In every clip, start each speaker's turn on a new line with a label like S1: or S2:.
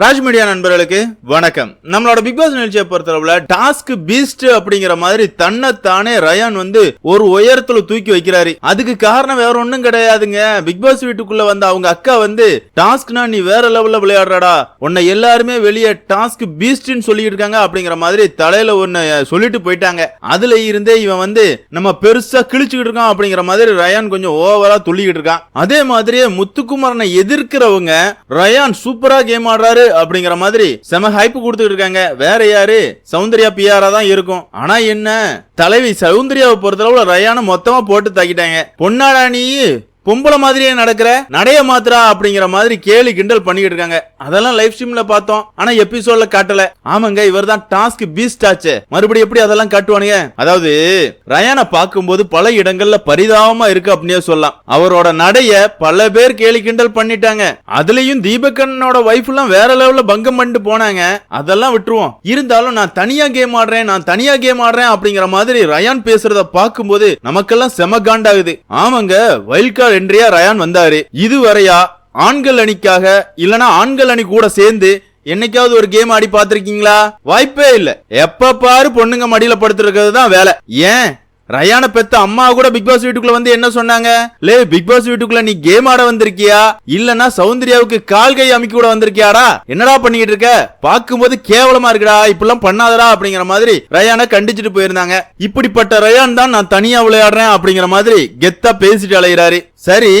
S1: Raj media நண்பர்களுக்கு வணக்கம். நம்மளோட பிக் பாஸ் நிகழ்ச்சியை பொறுத்தளவுல டாஸ்க் பீஸ்ட் அப்படிங்கிற மாதிரி தன்னைத்தானே ரயான் வந்து ஒரு உயரத்துல தூக்கி வைக்கிறாரு. அதுக்கு காரணம் வேற ஒண்ணும் கிடையாதுங்க. பிக் பாஸ் வீட்டுக்குள்ள வந்த அவங்க அக்கா வந்து டாஸ்க்னா நீ வேற லெவல்ல விளையாடுறடா. உன்னை எல்லாருமே வெளியே டாஸ்க் பீஸ்ட்னு சொல்லிட்டு இருக்காங்க அப்படிங்கிற மாதிரி தலையில ஒன்னு சொல்லிட்டு போயிட்டாங்க. அதுல இருந்தே இவன் வந்து நம்ம பெருசா கிழிச்சுக்கிட்டு இருக்கான் அப்படிங்கிற மாதிரி ரயான் கொஞ்சம் ஓவரா துள்ளிக்கிட்டு இருக்கான். அதே மாதிரியே முத்துக்குமாரனை எதிர்க்கிறவங்க ரயான் சூப்பரா கேம் ஆடுறாரு. அப்படிங்கிற மாதிரி செம ஹைப் கொடுத்துட்டு இருக்காங்க. வேற யாரு? சௌந்தர்யா பிஆரா தான் இருக்கும். ஆனா என்ன? தலைவி சௌந்தர்யாவை பொறுத்தளவுல ரயானை மொத்தமா போட்டு தாக்கிட்டாங்க. பொன்னாடா பொம்பளை மாதிரியே நடக்கிற நடைய மாத்திரா அப்படிங்கிற மாதிரி கேலி கிண்டல் பண்ணிக்கிட்டு இருக்காங்க. அதெல்லாம் லைவ் ஸ்ட்ரீம்ல பார்த்தோம். ஆனா எபிசோட்ல காட்டல. ஆமாங்க இவர் தான் டாஸ்க் பீஸ்ட் ஆச்சு. மறுபடியும் எப்படி அதெல்லாம் காட்டுவானுங்க? அதாவது ரயானை பார்க்கும்போது பல இடங்கள்ல பரிதாபமா இருக்கு அப்படின்னே சொல்லலாம். அவரோட நடைய பல பேர் கேலி கிண்டல் பண்ணிட்டாங்க. அதுலயும் தீபகண்ணனோட வைஃப் எல்லாம் வேற லெவல்ல பங்கம் பண்ணிட்டு போனாங்க. அதெல்லாம் விட்டுருவோம். இருந்தாலும் நான் தனியா கேம் ஆடுறேன் நான் தனியா கேம் ஆடுறேன் அப்படிங்கிற மாதிரி ரயான் பேசுறத பார்க்கும்போது நமக்கெல்லாம் செம காண்டாகுது. ஆமாங்க வைல்ட் கார்டு என்றியா ரயான் வந்தாரு. இதுவரையா ஆண்கள் அணிக்காக இல்லனா ஆண்கள் அணி கூட சேர்ந்து என்னைக்காவது ஒரு கேம் ஆடி பார்த்திருக்கீங்களா? வாய்ப்பே இல்ல. எப்ப பாரு பொண்ணுங்க மடியில படுத்துருக்கிறது தான் வேலை. ஏன்? ரயான பெத்த அம்மா கூட பிக் பாஸ் வீட்டுக்குள்ள வந்து என்ன சொன்னாங்க? லே பிக் பாஸ் வீட்டுக்குள்ள நீ கேம் ஆட வந்திருக்கியா? இல்லனா சௌந்தர்யாவுக்கு கால் கை அமைக்க கூட வந்திருக்கியாடா? என்னடா பண்ணிட்டு இருக்க? பாக்கும்போது கேவலமா இருக்குடா இப்படிலாம் பண்ணாதடா அப்படிங்கிற மாதிரி ரயானை கண்டிச்சுட்டு போயிருந்தாங்க. இப்படிப்பட்ட ரயான் தான் நான் தனியா விளையாடுறேன் அப்படிங்கிற மாதிரி கெத்தா பேசிட்டு அலையிறாரு. சரி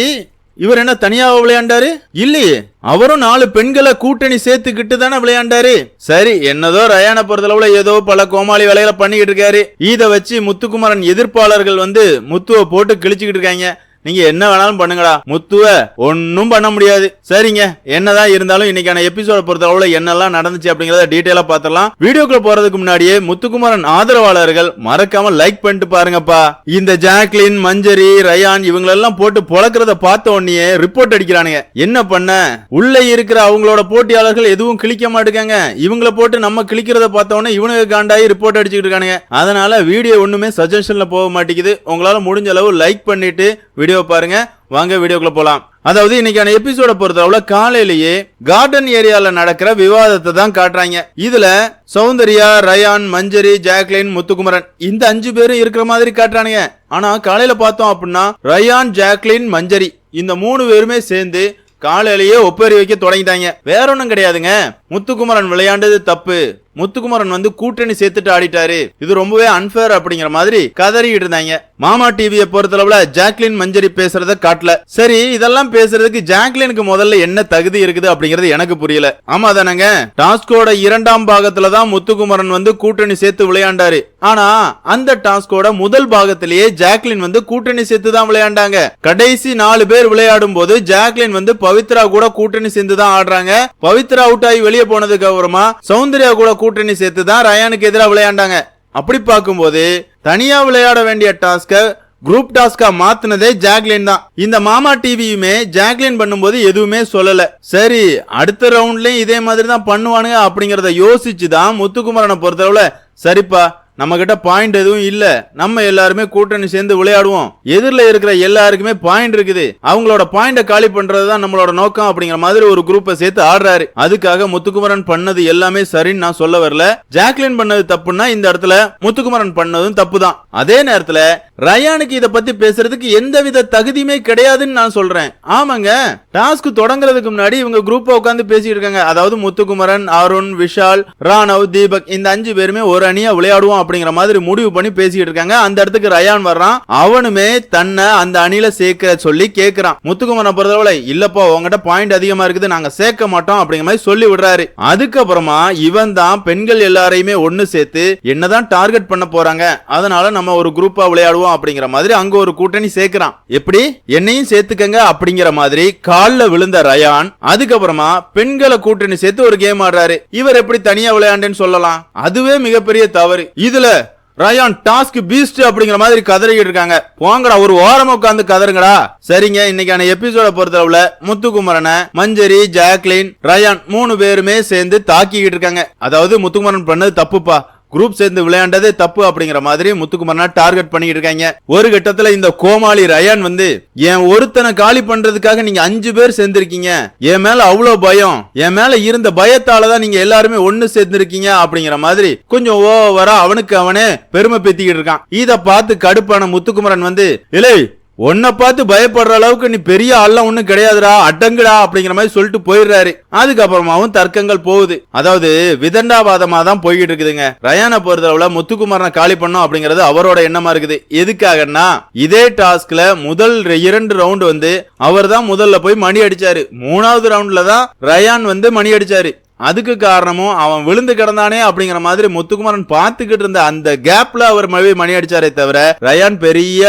S1: இவர் என்ன தனியாக விளையாண்டாரு? இல்லையே. அவரும் நாலு பெண்களை கூட்டணி சேர்த்துக்கிட்டு தானே விளையாண்டாரு. சரி என்னதோ ரயானை பொறுத்தளவுல ஏதோ பல கோமாளி வேலைகளை பண்ணிக்கிட்டு இருக்காரு. இதை வச்சு முத்துக்குமரன் எதிர்ப்பாளர்கள் வந்து முத்துவை போட்டு கிழிச்சுக்கிட்டு இருக்காங்க. நீங்க என்ன வேணாலும் பண்ணுங்கடா. முத்துவ ஒன்னும் பண்ண முடியாது. சரிங்க. என்னதான் இருந்தாலும் இன்னைக்கான எபிசோட பொறுத்தளவுல என்னெல்லாம் நடந்துச்சு அப்படிங்கறத டீட்டெயிலா பாத்திரலாம் வீடியோக்குள்ள போறதுக்கு முன்னாடியே முத்துக்குமாரன் ஆதரவாளர்கள் மறக்காம லைக் பண்ணிட்டு பாருங்கப்பா. இந்த ஜாக்லின் மஞ்சரி ரயான் இவங்களெல்லாம் போட்டு பொழக்கிறத பார்த்த உடனே ரிப்போர்ட் அடிக்கிறானுங்க. என்ன பண்ண? உள்ள இருக்கிற அவங்களோட போட்டியாளர்கள் எதுவும் கிளிக்க மாட்டேங்க இவங்கள போட்டு நம்ம கிளிக்கிறத பார்த்த உடனே இவனுக்கு காண்டாயி ரிப்போர்ட் அடிச்சுக்கிட்டு இருக்கானுங்க. அதனால வீடியோ ஒண்ணுமே சஜஷன்ல போக மாட்டேங்குது. உங்களால முடிஞ்ச அளவு லைக் பண்ணிட்டு வீடியோ பாருங்க. வாங்க வீடியோக்குள்ள போலாம். அதாவது இன்னைக்கான எபிசோட பொறுத்தளவுல காலையிலேயே கார்டன் ஏரியால நடக்கிற விவாதத்தை தான் காட்டுறாங்க. இதுல சௌந்தர்யா ரயான் மஞ்சரி ஜாக்லின் முத்துக்குமரன் இந்த அஞ்சு பேரும் இருக்கிற மாதிரி காட்டுறானுங்க. ஆனா காலையில பார்த்தோம் அப்படின்னா ரயான் ஜாக்லின் மஞ்சரி இந்த மூணு பேருமே சேர்ந்து காலையிலேயே ஒப்பேரி வைக்க தொடங்கிட்டாங்க. வேற ஒன்றும் கிடையாதுங்க. முத்துக்குமரன் விளையாண்டது தப்பு. முத்துக்குமரன் வந்து கூட்டணி சேர்த்துட்டு ஆடிட்டாரு. இது ரொம்பவே அன்பேர் அப்படிங்கிற மாதிரி கதறிட்டு இருந்தாங்க. மாமா டிவியை பொறுத்தளவுல ஜாக்லின் மஞ்சரி பேசுறத காட்டல. சரி இதெல்லாம் பேசுறதுக்கு ஜாக்லினுக்கு முதல்ல என்ன தகுதி இருக்குது அப்படிங்கறது எனக்கு புரியல. ஆமா தானங்க டாஸ்கோட இரண்டாம் பாகத்துல தான் முத்துக்குமரன் வந்து கூட்டணி சேர்த்து விளையாண்டாரு. ஆனா அந்த டாஸ்கோட முதல் பாகத்திலேயே ஜாக்லின் வந்து கூட்டணி சேர்த்து தான் விளையாண்டாங்க. கடைசி நாலு பேர் விளையாடும் போது ஜாக்லின் வந்து பவித்ரா கூட கூட்டணி சேர்ந்து தான் ஆடுறாங்க. பவித்ரா அவுட் ஆகி வெளியே போனதுக்கு அப்புறமா சௌந்தர்யா கூட கூட்டணி சேர்த்து தான் ரயானுக்கு எதிராக விளையாண்டாங்க. அப்படி பார்க்கும்போது தனியா விளையாட வேண்டிய டாஸ்க குரூப் டாஸ்கா மாத்தினதே ஜாக்லின் தான். இந்த மாமா டிவியுமே ஜாக்லின் பண்ணும்போது எதுவுமே சொல்லல. சரி அடுத்த ரவுண்ட்லயும் இதே மாதிரி தான் பண்ணுவானுங்க அப்படிங்கறத யோசிச்சு தான் முத்துக்குமரனை பொறுத்தளவுல சரிப்பா நம்ம கிட்ட பாயிண்ட் எதுவும் இல்ல. நம்ம எல்லாருமே கூட்டணி சேர்ந்து விளையாடுவோம். எதிரில் இருக்கிற எல்லாருக்குமே பாயிண்ட் இருக்குது. அவங்களோட பாயிண்ட காலி பண்றது தான் நம்மளோட நோக்கம் அப்படிங்கிற மாதிரி ஒரு குரூப்பை சேர்த்து ஆடுறாரு. அதுக்காக முத்துக்குமரன் பண்ணது எல்லாமே சரின்னு நான் சொல்ல வரல. ஜாக்லின் பண்ணது தப்புன்னா இந்த இடத்துல முத்துக்குமரன் பண்ணதும் தப்பு தான் அதே நேரத்துல ரயானுக்கு இத பத்தி பேசுறதுக்கு எந்தவித தகுதியுமே கிடையாதுன்னு நான் சொல்றேன். ஆமாங்க. டாஸ்க் தொடங்குறதுக்கு முன்னாடி இவங்க குரூப்பா உட்காந்து பேசிட்டு இருக்காங்க. அதாவது முத்துக்குமரன் அருண் விஷால் ராணவ் தீபக் இந்த அஞ்சு பேருமே ஒரு அணியா விளையாடுவோம் அப்படிங்கிற மாதிரி முடிவு பண்ணி பேசிட்டு இருக்காங்க. அந்த இடத்துக்கு ரயான் வர்றான். அவனுமே தன்னை அந்த அணில சேர்க்க சொல்லி கேட்கிறான் முத்துக்குமரனை பொறுத்தளவுல இல்லப்பா உங்ககிட்ட பாயிண்ட் அதிகமா இருக்குது நாங்க சேர்க்க மாட்டோம் அப்படிங்கிற மாதிரி சொல்லி விடுறாரு. அதுக்கப்புறமா இவன் தான் பெண்கள் எல்லாரையுமே ஒன்னு சேர்த்து என்னதான் டார்கெட் பண்ண போறாங்க அதனால நம்ம ஒரு குரூப்பா விளையாடுவோம் அப்படிங்கிற மாதிரி அங்க ஒரு கூட்டணி சேர்க்கிறான். எப்படி? என்னையும் சேர்த்துக்கங்க அப்படிங்கிற மாதிரி கால்ல விழுந்த ரயான் அதுக்கப்புறமா பெண்களை கூட்டணி சேர்த்து ஒரு கேம் ஆடுறாரு. இவர் எப்படி தனியா விளையாண்டுன்னு சொல்லலாம்? அதுவே மிகப்பெரிய தவறு. இது இதுல ரயான் டாஸ்க் பீஸ்ட் அப்படிங்கிற மாதிரி கதறிக்கிட்டு இருக்காங்க போங்கடா ஒரு ஓரமா உட்காந்து கதறுங்கடா. சரிங்க இன்னைக்கான எபிசோட பொறுத்தளவுல முத்துக்குமரனை மஞ்சரி ஜாக்லின் ரயான் மூணு பேருமே சேர்ந்து தாக்கிக்கிட்டு இருக்காங்க அதாவது முத்துக்குமரன் பண்ணது தப்புப்பா. குரூப் சேர்ந்து விளையாண்டதே தப்பு அப்படிங்கிற மாதிரி முத்துக்குமரனா டார்கெட் பண்ணிட்டு இருக்காங்க. ஒரு கட்டத்துல இந்த கோமாளி ரயான் வந்து என் ஒருத்தனை காலி பண்றதுக்காக நீங்க அஞ்சு பேர் சேர்ந்திருக்கீங்க. என் மேல அவ்வளவு பயம். என் மேல இருந்த பயத்தால தான் நீங்க எல்லாருமே ஒண்ணு சேர்ந்திருக்கீங்க. அப்படிங்கிற மாதிரி கொஞ்சம் ஓவரா அவனுக்கு அவனே பெருமை பேத்திக்கிட்டு இருக்கான். இத பார்த்து கடுப்பான முத்துக்குமரன் வந்து இலை உன்னை பார்த்து பயப்படுற அளவுக்கு நீ பெரிய ஆள்லாம் ஒன்றும் கிடையாதுடா அடங்குடா அப்படிங்கிற மாதிரி சொல்லிட்டு போயிடுறாரு. அதுக்கப்புறமாவும் தர்க்கங்கள் போகுது. அதாவது விதண்டாவாதமாக தான் போய்கிட்டு இருக்குதுங்க ரயானை பொறுத்தளவுல முத்துக்குமாரனை காலி பண்ணும் அப்படிங்கறது அவரோட எண்ணமா இருக்குது. எதுக்காகன்னா இதே டாஸ்க்ல முதல் ரெ- இரண்டு ரவுண்ட் வந்து அவர் தான் முதல்ல போய் மணி அடிச்சாரு. மூணாவது ரவுண்ட்ல தான் ரயான் வந்து மணி அடிச்சாரு. அதுக்கு காரணமும் அவன் விழுந்து கிடந்தானே அப்படிங்கிற மாதிரி முத்துக்குமாரன் பார்த்துக்கிட்டு இருந்த அந்த கேப்ல அவர் மழை மணி அடிச்சாரே தவிர ரயான் பெரிய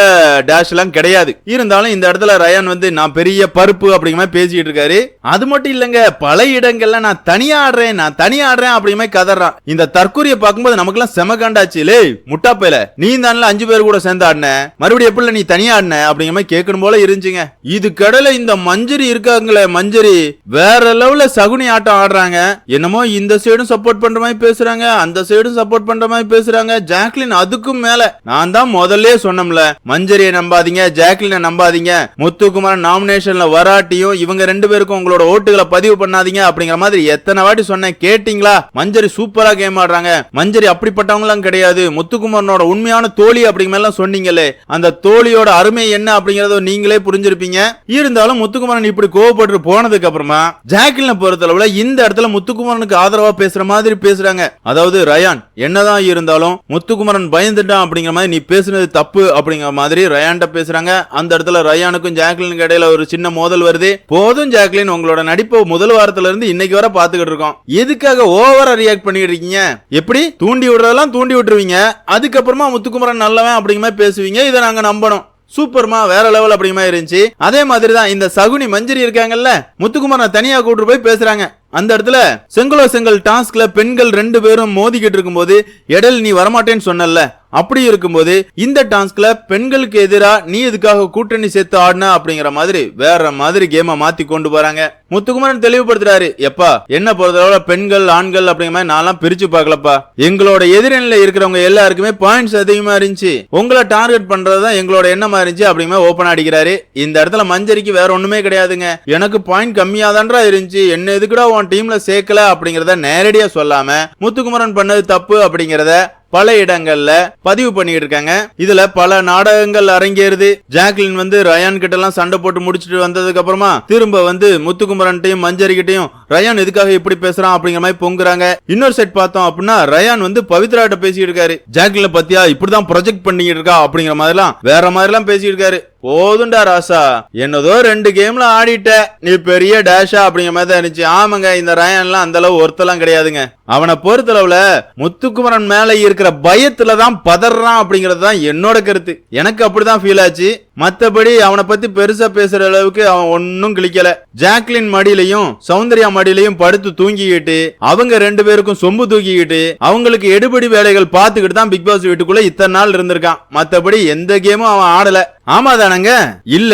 S1: டேஷ் எல்லாம் கிடையாது. இருந்தாலும் இந்த இடத்துல ரயான் வந்து நான் பெரிய பருப்பு அப்படிங்கிற மாதிரி பேசிட்டு இருக்காரு. அது மட்டும் இல்லங்க பல இடங்கள்ல நான் தனியா ஆடுறேன் நான் தனியா ஆடுறேன் அப்படிங்கிற மாதிரி கதறான். இந்த தற்கூரிய பார்க்கும்போது நமக்கெல்லாம் செம கண்டாச்சு. லே முட்டாப்பையில நீ தானே அஞ்சு பேர் கூட சேர்ந்து ஆடின மறுபடியும் எப்படி நீ தனியா ஆடின? அப்படிங்கிற மாதிரி கேட்கணும் போல இருந்துச்சுங்க. இது கடல இந்த மஞ்சரி இருக்காங்களே மஞ்சரி வேற லெவல்ல சகுனி ஆட்டம் ஆடுறாங்க. என்னமோ இந்த சைடும் சப்போர்ட் பண்ற மாதிரி பேசுறாங்க அந்த சைடும் சப்போர்ட் பண்ற மாதிரி பேசுறாங்க. ஜாக்லின் அதுக்கும் மேல. நான் தான் முதல்ல சொன்னோம்ல மஞ்சரிய நம்பாதீங்க ஜாக்லினை நம்பாதீங்க முத்துக்குமாரன் நாமினேஷன்ல வராட்டியும் இவங்க ரெண்டு பேருக்கும் உங்களோட ஓட்டுகளை பதிவு பண்ணாதீங்க அப்படிங்கிற மாதிரி எத்தனை வாட்டி சொன்னேன். கேட்டீங்களா? மஞ்சரி சூப்பரா கேம் ஆடுறாங்க. மஞ்சரி அப்படிப்பட்டவங்களாம் கிடையாது. முத்துக்குமாரனோட உண்மையான தோழி அப்படிங்கிற மாதிரி எல்லாம் சொன்னீங்களே அந்த தோழியோட அருமை என்ன அப்படிங்கறத நீங்களே புரிஞ்சிருப்பீங்க. இருந்தாலும் முத்துக்குமாரன் இப்படி கோவப்பட்டு போனதுக்கு அப்புறமா ஜாக்லினை பொறுத்தளவுல இந்த இடத்துல முத்துக்குமரனுக்கு ஆதரவா பேசுற மாதிரி பேசுறாங்க. அதாவது ரயான் என்னதான் இருந்தாலும் முத்துக்குமரன் பயந்துட்டான் அப்படிங்கிற மாதிரி நீ பேசுனது தப்பு அப்படிங்கிற மாதிரி ரயான்ட்ட பேசுறாங்க. அந்த இடத்துல ரயானுக்கும் ஜாக்லினுக்கு இடையில ஒரு சின்ன மோதல் வருது. போதும் ஜாக்லின் உங்களோட நடிப்பை முதல் வாரத்துல இருந்து இன்னைக்கு வர பாத்துக்கிட்டு இருக்கோம். எதுக்காக ஓவரா ரியாக்ட் பண்ணிட்டு இருக்கீங்க? எப்படி? தூண்டி விடுறதெல்லாம் தூண்டி விட்டுருவீங்க. அதுக்கப்புறமா முத்துக்குமரன் நல்லவன் அப்படிங்கிற மாதிரி பேசுவீங்க. இதை நாங்க நம்பணும். சூப்பர்மா வேற லெவல் அப்படிங்கிற மாதிரி இருந்துச்சு. அதே மாதிரி தான் இந்த சகுனி மஞ்சரி இருக்காங்கல்ல முத்துக்குமரனை தனியா கூட்டு போய் பேசுறாங்க. அந்த இடத்துல செங்கலோ செங்கல் டாஸ்க்ல பெண்கள் ரெண்டு பேரும் மோதிக்கிட்டு இருக்கும்போது எடல் நீ வரமாட்டேன்னு சொன்னல அப்படி இருக்கும்போது இந்த டாஸ்க்ல பெண்களுக்கு எதிராக நீ எதுக்காக கூட்டணி சேர்த்து ஆடின அப்படிங்கிற மாதிரி வேற மாதிரி கேமை மாத்தி கொண்டு போறாங்க. முத்துக்குமரன் தெளிவுபடுத்துறாரு எப்பா என்ன பொறுத்தளவுல பெண்கள் ஆண்கள் அப்படிங்கிற மாதிரி நான்லாம் பிரிச்சு பார்க்கலப்பா. எங்களோட எதிரணியில இருக்கிறவங்க எல்லாருக்குமே பாயிண்ட்ஸ் அதிகமா இருந்துச்சு. உங்களை டார்கெட் பண்றதுதான் எங்களோட எண்ணமா இருந்துச்சு அப்படிங்கிற மாதிரி ஓபன் அடிக்கிறாரு. இந்த இடத்துல மஞ்சரிக்கு வேற ஒண்ணுமே கிடையாதுங்க. எனக்கு பாயிண்ட் கம்மியா தான்டா இருந்துச்சு. என்ன எதுக்குடா உன் டீம்ல சேர்க்கல? அப்படிங்கறத நேரடியா சொல்லாம முத்துக்குமரன் பண்ணது தப்பு அப்படிங்கறத பல இடங்கள்ல பதிவு பண்ணிட்டு இருக்காங்க இதுல பல நாடகங்கள் அரங்கேறுது. ஜாக்லின் வந்து ரயான் கிட்ட எல்லாம் சண்டை போட்டு முடிச்சுட்டு வந்ததுக்கு அப்புறமா திரும்ப வந்து முத்துக்குமரன்ட்டையும் மஞ்சரி கிட்டையும் ரயான் எதுக்காக இப்படி பேசுறான்? அப்படிங்கிற மாதிரி பொங்குறாங்க. இன்னொரு செட் பார்த்தோம் அப்படின்னா ரயான் வந்து பவித்ராட்ட பேசிட்டு இருக்காரு. ஜாக்லின் பத்தியா இப்படிதான் ப்ரொஜெக்ட் பண்ணிட்டு இருக்கா அப்படிங்கிற மாதிரிலாம் வேற மாதிரிலாம் பேசிட்டு இருக்காரு. போதுண்டா ராசா. என்னதோ ரெண்டு கேம்ல ஆடிட்ட. நீ பெரிய டேஷா அப்படிங்கிற மாதிரி தான் இருந்துச்சு. ஆமாங்க இந்த ரயான்லாம் அந்த அளவு ஒருத்தலாம் கிடையாதுங்க. அவனை பொறுத்தளவுல முத்துக்குமரன் மேல இருக்கிற பயத்துல தான் பதறான் அப்படிங்கிறது தான் என்னோட கருத்து. எனக்கு அப்படிதான் ஃபீல் ஆச்சு. மத்தபடி அவனை பத்தி பெருசா பேசுற அளவுக்கு அவன் ஒன்னும் கிளிக்கல ஜாக்லின் மடியிலையும் சௌந்தர்யா மடியிலையும் படுத்து தூங்கிக்கிட்டு அவங்க ரெண்டு பேருக்கும் சொம்பு தூக்கிக்கிட்டு அவங்களுக்கு எடுபடி வேலைகள் பார்த்துக்கிட்டு தான் பிக் பாஸ் வீட்டுக்குள்ள இத்தனை நாள் இருந்திருக்கான். மத்தபடி எந்த கேமும் அவன் ஆடல. ஆமா தானங்க இல்ல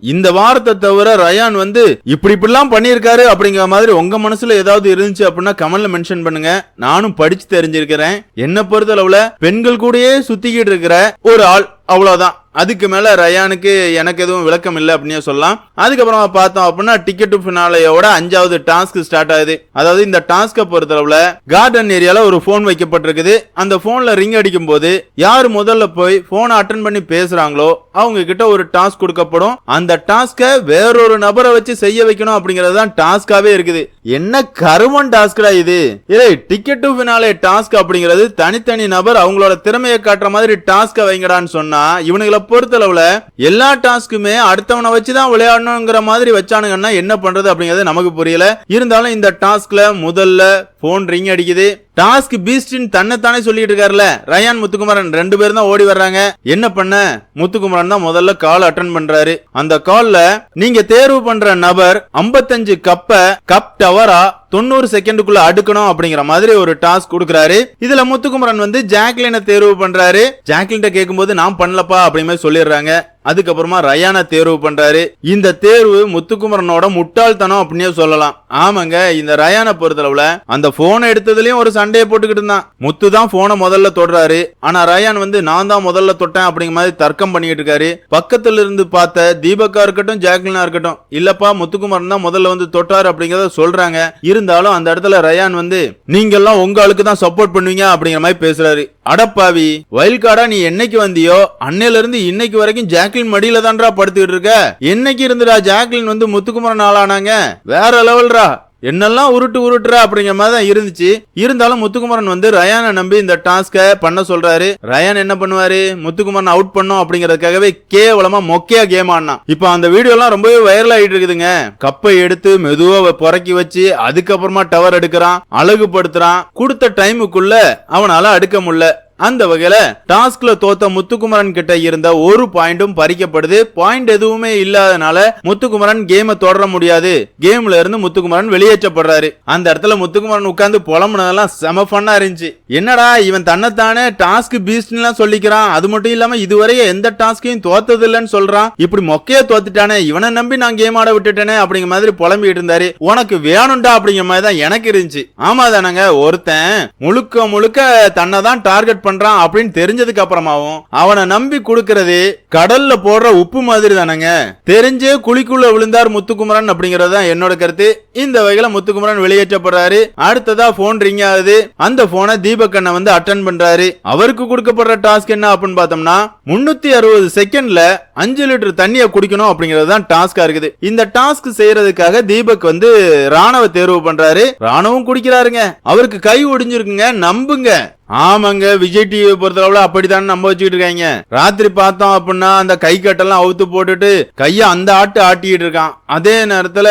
S1: இந்த வாரத்தை தவிர ரயான் வந்து இப்படி இப்படிலாம் பண்ணியிருக்காரு அப்படிங்கிற மாதிரி உங்க மனசுல ஏதாவது இருந்துச்சு அப்படின்னா கமெண்ட்ல மென்ஷன் பண்ணுங்க. நானும் படிச்சு தெரிஞ்சிருக்கிறேன். என்ன பொறுத்தளவுல பெண்கள் கூடயே சுத்திக்கிட்டு இருக்கிற ஒரு ஆள் அவ்வளவுதான். அதுக்கு மேல ரயானுக்கு எனக்கு எதுவும் விளக்கம் இல்லை அப்படின்னு சொல்லலாம். அதுக்கப்புறமா பார்த்தோம் அப்படின்னா டிக்கெட் டு ஃபினாலையோட அஞ்சாவது டாஸ்க் ஸ்டார்ட் ஆகுது. அதாவது இந்த டாஸ்க்கை பொறுத்தளவுல கார்டன் ஏரியால ஒரு போன் வைக்கப்பட்டிருக்குது. அந்த போன்ல ரிங் அடிக்கும் போது யார் முதல்ல போய் ஃபோனை அட்டன் பண்ணி பேசுறாங்களோ அவங்க கிட்ட ஒரு டாஸ்க் கொடுக்கப்படும். அந்த டாஸ்க்கை வேறொரு நபரை வச்சு செய்ய வைக்கணும் அப்படிங்கிறது தான் டாஸ்காவே இருக்குது. என்ன கருமன் டாஸ்க்டா இது? இதே டிக்கெட் டு ஃபினாலே டாஸ்க் அப்படிங்கிறது தனித்தனி நபர் அவங்களோட திறமையை காட்டுற மாதிரி டாஸ்க்கை வைங்கடான்னு சொன்னா இவனுங்களை பொறுத்தளவுல எல்லா டாஸ்க்குமே அடுத்தவனை வச்சுதான் விளையாடணுங்கிற மாதிரி வச்சானுங்கன்னா என்ன பண்றது அப்படிங்கிறது நமக்கு புரியல. இருந்தாலும் இந்த டாஸ்க்ல முதல்ல போன் ரிங் அடிக்குது. டாஸ்க் பீஸ்டின் தன்னைத்தானே சொல்லிட்டு இருக்காருல ரயான் முத்துக்குமரன் ரெண்டு பேரும் தான் ஓடி வர்றாங்க. என்ன பண்ண? முத்துக்குமரன் தான் முதல்ல கால் அட்டன் பண்றாரு. அந்த கால்ல நீங்க தேர்வு பண்ற நபர் 55 கப்ப கப் டவரா தொண்ணூறு செகண்டுக்குள்ள அடுக்கணும் அப்படிங்கிற மாதிரி ஒரு டாஸ்க் கொடுக்குறாரு. இதுல முத்துக்குமரன் வந்து ஜாக்லினை தேர்வு பண்றாரு. ஜாக்லின் கேட்கும்போது நான் பண்ணலப்பா அப்படிங்கிற மாதிரி சொல்லிடுறாங்க. அதுக்கப்புறமா ரயானை தேர்வு பண்றாரு. இந்த தேர்வு முத்துக்குமரனோட முட்டாள்தனம் அப்படின்னே சொல்லலாம். ஆமாங்க இந்த ரயானை பொறுத்தளவுல அந்த போனை எடுத்ததுலயும் ஒரு சண்டையை போட்டுக்கிட்டு இருந்தான். முத்து தான் போனை முதல்ல தொடுறாரு. ஆனா ரயான் வந்து நான் தான் முதல்ல தொட்டேன் அப்படிங்கிற மாதிரி தர்க்கம் பண்ணிட்டு இருக்காரு. பக்கத்துல இருந்து பார்த்த தீபக்கா இருக்கட்டும் ஜாக்லினா இருக்கட்டும் இல்லப்பா முத்துக்குமரன் தான் முதல்ல வந்து தொட்டாரு அப்படிங்கறத சொல்றாங்க. இருந்தாலும் அந்த இடத்துல ரயான் வந்து நீங்க எல்லாம் உங்க ஆளுக்கு தான் சப்போர்ட் பண்ணுவீங்க அப்படிங்கிற மாதிரி பேசுறாரு. அடப்பாவி வயல்காடா நீ என்னைக்கு வந்தியோ அன்னையில இருந்து இன்னைக்கு வரைக்கும் ஜாக்லின் மடியில தான்டா படுத்துக்கிட்டு இருக்க. என்னைக்கு இருந்துடா ஜாக்லின் வந்து முத்துக்குமரன் ஆளானாங்க? வேற லெவல்ரா. என்னெல்லாம் உருட்டு உருட்டுற அப்படிங்கிற மாதிரி தான் இருந்துச்சு. இருந்தாலும் முத்துக்குமரன் வந்து ரயானை நம்பி இந்த டாஸ்க பண்ண சொல்றாரு. ரயான் என்ன பண்ணுவாரு? முத்துக்குமரன் அவுட் பண்ணும் அப்படிங்கறதுக்காகவே கேவலமா மொக்கையா கேம் ஆடினான். இப்போ அந்த வீடியோ எல்லாம் ரொம்பவே வைரல் ஆயிட்டு இருக்குதுங்க. கப்பை எடுத்து மெதுவா புறக்கி வச்சு அதுக்கப்புறமா டவர் எடுக்கிறான் அழகுபடுத்துறான். கொடுத்த டைமுக்குள்ள அவனால அடுக்க முடியல. அந்த வகையில டாஸ்க்ல தோத்த முத்துக்குமரன் கிட்ட இருந்த ஒரு பாயிண்டும் பறிக்கப்படுது. பாயிண்ட் எதுவுமே இல்லாதனால முத்துக்குமரன் கேம தொடர முடியாது. கேம்ல இருந்து முத்துக்குமரன் வெளியேற்றப்படுறாரு. அந்த இடத்துல முத்துக்குமரன் உட்கார்ந்து புலம்புனதெல்லாம் செம ஃபன்னா இருந்துச்சு. என்னடா இவன் தன்னைத்தானே டாஸ்க் பீஸ்ட்லாம் சொல்லிக்கிறான். அது மட்டும் இல்லாம இதுவரைய எந்த டாஸ்கையும் தோத்தது இல்லைன்னு சொல்றான். இப்படி மொக்கைய தோத்துட்டானே இவனை நம்பி நான் கேம் ஆட விட்டுட்டேனே அப்படிங்கிற மாதிரி புலம்பிட்டு இருந்தாரு. உனக்கு வேணும்டா அப்படிங்கிற மாதிரி தான் எனக்கு இருந்துச்சு. ஆமா தானங்க ஒருத்தன் முழுக்க முழுக்க தன்னை தான் டார்கெட் பண்றான் அப்படின்னு தெரிஞ்சதுக்கு அப்புறமாவும் அவனை நம்பி கொடுக்கறது கடல்ல போடுற உப்பு மாதிரி தானங்க. தெரிஞ்சே குழிக்குள்ள விழுந்தார் முத்துக்குமரன் அப்படிங்கறது தான் என்னோட கருத்து. இந்த வகையில முத்துக்குமரன் வெளியேற்றப்படுறாரு. அடுத்ததா போன் ரிங் ஆகுது. அந்த போனை தீபக் அண்ணன் வந்து அட்டன் பண்றாரு. அவருக்கு கொடுக்கப்படுற டாஸ்க் என்ன அப்படின்னு பார்த்தோம்னா முன்னூத்தி அறுபது செகண்ட்ல அஞ்சு லிட்டர் தண்ணியை குடிக்கணும் அப்படிங்கிறது தான் டாஸ்கா இருக்குது. இந்த டாஸ்க் செய்யறதுக்காக தீபக் வந்து ராணுவ தேர்வு பண்றாரு. ராணுவம் குடிக்கிறாருங்க. அவருக்கு கை ஒடிஞ்சிருக்குங்க. நம்புங்க. ஆமாங்க விஜய் டிவி பொறுத்தளவுல அப்படித்தான் நம்ப வச்சுக்கிட்டு இருக்காங்க. ராத்திரி பார்த்தோம் அப்படின்னா அந்த கை கட்டெல்லாம் அவுத்து போட்டுட்டு கைய அந்த ஆட்டு ஆட்டிக்கிட்டு இருக்கான். அதே நேரத்துல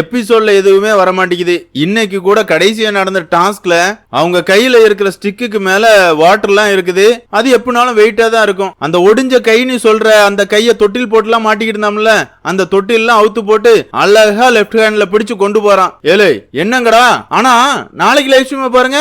S1: எபிசோட்ல எதுவுமே வர மாட்டேங்குது இன்னைக்கு கூட கடைசியா நடந்த டாஸ்க்ல அவங்க கையில இருக்கிற ஸ்டிக்குக்கு மேல வாட்டர்லாம் இருக்குது. அது எப்படினாலும் வெயிட்டா தான் இருக்கும். அந்த ஒடிஞ்ச கைன்னு சொல்ற அந்த கைய தொட்டில் போட்டுலாம் மாட்டிக்கிட்டு இருந்தோம்ல அந்த தொட்டில்லாம் அவுத்து போட்டு அழகா லெஃப்ட் ஹேண்ட்ல பிடிச்சு கொண்டு போறான். ஏழு என்னங்கடா? ஆனா நாளைக்கு லைவ் ஸ்ட்ரீம் பாருங்க.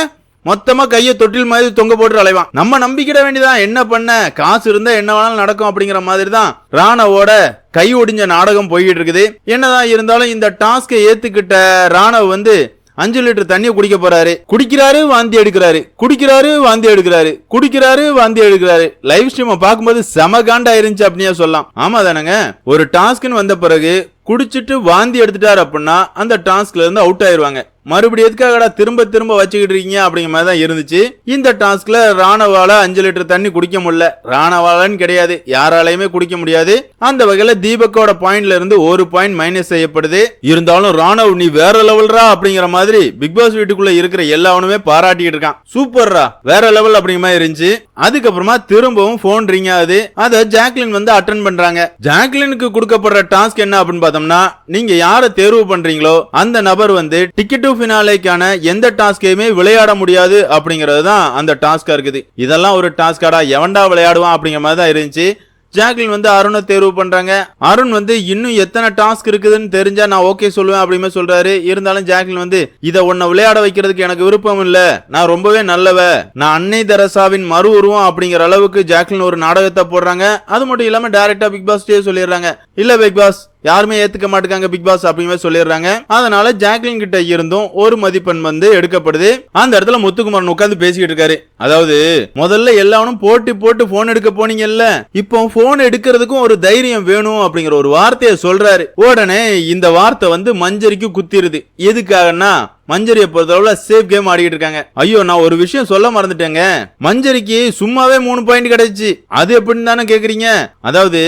S1: மொத்தமா கையை தொட்டில் மாதிரி தொங்க போட்டு அலைவான். நம்ம நம்பிக்கிட வேண்டியதான் என்ன பண்ண? காசு இருந்தா என்ன வேணாலும் நடக்கும் அப்படிங்கிற மாதிரி தான் ராணவோட கை ஒடிஞ்ச நாடகம் போய்கிட்டு இருக்குது. என்னதான் இருந்தாலும் இந்த டாஸ்கை ஏத்துக்கிட்ட ராணவ் வந்து அஞ்சு லிட்டர் தண்ணியை குடிக்க போறாரு. குடிக்கிறாரு வாந்தி எடுக்கிறாரு. குடிக்கிறாரு வாந்தி எடுக்கிறாரு. குடிக்கிறாரு வாந்தி எடுக்கிறாரு. லைவ் ஸ்ட்ரீமை பார்க்கும்போது செம காண்டா இருந்துச்சு அப்படியே சொல்லலாம். ஆமா தானங்க? ஒரு டாஸ்க்னு வந்த பிறகு குடிச்சிட்டு வாந்தி எடுத்துட்டாரு அப்படின்னா அந்த டாஸ்க்ல இருந்து அவுட் ஆயிருவாங்க. மறுபடியும் எதுக்காகடா திரும்ப திரும்ப வச்சுக்கிட்டு இருக்கீங்க அப்படிங்கிற மாதிரி தான் இருந்துச்சு. இந்த டாஸ்க்ல ராணவால அஞ்சு லிட்டர் தண்ணி குடிக்க முடியல. ராணவாலன்னு கிடையாது. யாராலையுமே குடிக்க முடியாது. அந்த வகையில தீபக்கோட பாயிண்ட்ல இருந்து ஒரு பாயிண்ட் மைனஸ் செய்யப்படுது. இருந்தாலும் ராணவ் நீ வேற லெவல்ரா அப்படிங்கிற மாதிரி பிக் பாஸ் வீட்டுக்குள்ள இருக்கிற எல்லாவனுமே பாராட்டிட்டு இருக்கான். சூப்பர்ரா வேற லெவல் அப்படிங்கிற மாதிரி இருந்துச்சு. அதுக்கப்புறமா திரும்பவும் போன் ரிங் ஆகுது. அத ஜாக்லின் வந்து அட்டன் பண்றாங்க. ஜாக்லினுக்கு கொடுக்கப்படுற டாஸ்க் என்ன அப்படின்னு பார்த்தோம்னா நீங்க யாரை தேர்வு பண்றீங்களோ அந்த நபர் வந்து டிக்கெட்டு ஃபினாலேக்கான எந்த டாஸ்கையுமே விளையாட முடியாது அப்படிங்கிறது தான் அந்த டாஸ்கா இருக்குது. இதெல்லாம் ஒரு டாஸ்காடா எவன்டா விளையாடுவான் அப்படிங்கிற மாதிரி தான் இருந்துச்சு. ஜாக்லின் வந்து அருணை தேர்வு பண்றாங்க. அருண் வந்து இன்னும் எத்தனை டாஸ்க் இருக்குதுன்னு தெரிஞ்சா நான் ஓகே சொல்லுவேன் அப்படின்னு சொல்றாரு. இருந்தாலும் ஜாக்லின் வந்து இதை உன்னை விளையாட வைக்கிறதுக்கு எனக்கு விருப்பம் இல்ல. நான் ரொம்பவே நல்லவ. நான் அன்னை தெரசாவின் மறு உருவம் அப்படிங்கிற அளவுக்கு ஜாக்லின் ஒரு நாடகத்தை போடுறாங்க. அது மட்டும் இல்லாம டைரக்டா பிக் பாஸ் சொல்லிடுறாங்க. இல்ல பிக் பாஸ் யாருமே ஏத்துக்க மாட்டாங்க பிக் பாஸ் அப்படிங்கிற சொல்லிடுறாங்க. அதனால ஜாக்லின் கிட்ட இருந்தும் ஒரு மதிப்பெண் வந்து எடுக்கப்படுது. அந்த இடத்துல முத்துக்குமரன் உட்காந்து பேசிக்கிட்டு இருக்காரு. அதாவது முதல்ல எல்லாரும் போட்டி போட்டு போன் எடுக்க போனீங்கல்ல இப்போ போன் எடுக்கிறதுக்கும் ஒரு தைரியம் வேணும் அப்படிங்கிற ஒரு வார்த்தையை சொல்றாரு. உடனே இந்த வார்த்தை வந்து மஞ்சரிக்கு குத்திருது. எதுக்காகன்னா மஞ்சரியை பொறுத்தளவுல சேஃப் கேம் ஆடிக்கிட்டு இருக்காங்க. ஐயோ நான் ஒரு விஷயம் சொல்ல மறந்துட்டேங்க. மஞ்சரிக்கு சும்மாவே மூணு பாயிண்ட் கிடைச்சு அது எப்படின்னு தானே கேக்குறீங்க? அதாவது